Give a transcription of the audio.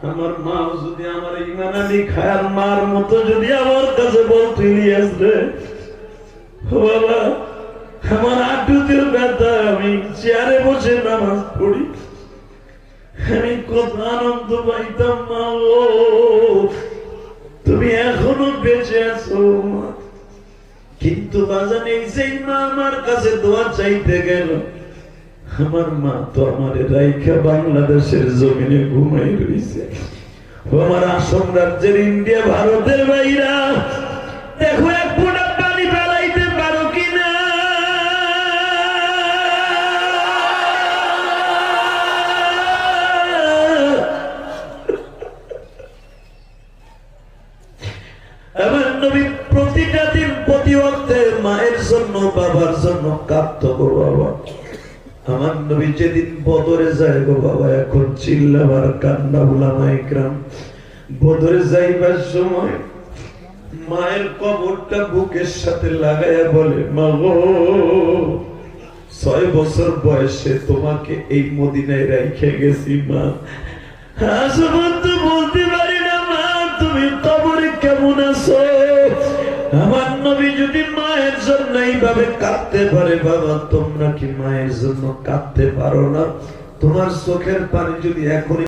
আমার মা যদি আমার ইমান আলী খায়ার মার মতো যদি আমার কাছে বলতো ও বাবা আমার আটুতে ব্যথা আমি চেয়ারে বসে নামাজ পড়ি। আমি কত আনন্দ পাইতাম, মা ও, তুমি এখনও বেঁচে আছো কিন্তু বাজান সেই মা আমার কাছে দোয়া চাইতে গেল আমার মা তো আমার রাইখা বাংলাদেশের জমিনে ঘুমাই রয়েছে আমার আসাম রাজ্যের ইন্ডিয়া, ভারতের বাইরা দেখো, এক ফোঁটা প্রতিটা দিন প্রতি অর্থে মায়ের জন্য, বাবার জন্য কাঁদত গো বাবা। আমার নবী যেদিন বদরে যায় গো বাবা, এখন চিল্লাবার কান্না বুলামাই বদরে যাইবার সময় মায়ের কবরটা বুকের সাথে লাগাইয়া বলে, মা গো, ছয় বছর বয়সে তোমাকে এই মদিনায় রাইখে গেছি, মা। তো বলতে পারি না, মা, তুমি কবরে কেমন আছো? আমার নবী যদি মায়ের জন্য এইভাবে কাঁদতে পারে, বাবা তোমরা কি মায়ের জন্য কাঁদতে পারো না? তোমার চোখের পানি যদি এখনই